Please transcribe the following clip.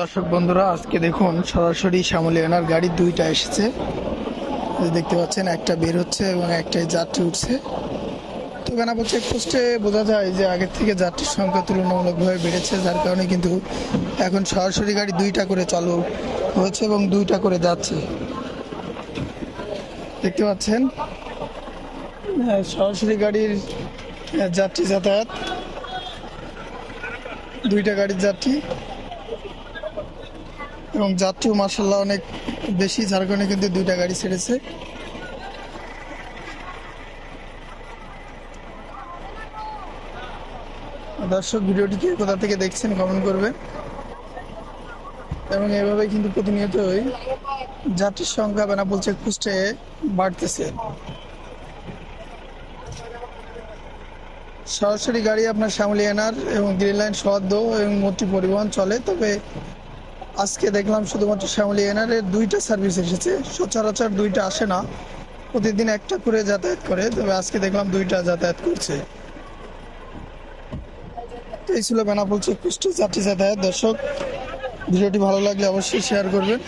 দর্শক বন্ধুরা আজকে দেখুন সরাসরি শ্যামলিয়ানার গাড়ি দুইটা এসেছে। দেখতে পাচ্ছেন একটা বের হচ্ছে এবং একটাই যাত্রী উঠছে। তো বেনাপোল চেকপোস্টে বোঝা যায় যে আগের থেকে যাত্রীর সংখ্যা তুলনামূলকভাবে বেড়েছে যার কারণে কিন্তু এখন সরাসরি গাড়ি দুইটা করে চালু হয়েছে এবং দুইটা করে যাচ্ছে। দেখতে পাচ্ছেন হ্যাঁ, সরাসরি গাড়ির যাত্রী যাতায়াত। দুইটা গাড়ির যাত্রী। এবং যাত্রীও মার্শাল্লাহ অনেক বেশি কারণে কিন্তু দুইটা গাড়ি ছেড়েছে। দর্শক ভিডিওটিকে কোথা থেকে দেখছেন কমেন্ট করবে এবং এভাবে কিন্তু প্রতিনিয়তই যাত্রীর সংখ্যা বেনাপোল চেকপোস্টে বাড়তেছে। সরাসরি গাড়ি আপনার শ্যামলিয়ানার এবং গ্রিন লাইন সদ্য এবং মোটি পরিবহন চলে, তবে আজকে দেখলাম শুধুমাত্র শ্যামলী এনারের দুইটা সার্ভিস এসেছে। সচরাচর দুইটা আসে না। প্রতিদিন একটা করে যাতায়াত করে, তবে আজকে দেখলাম দুইটা যাতায়াত করছে। এই ছিল বেনাপোল চেকপোস্টে যাত্রী যাতায়াত। দর্শক, ভিডিওটি ভালো লাগলে অবশ্যই শেয়ার করবেন।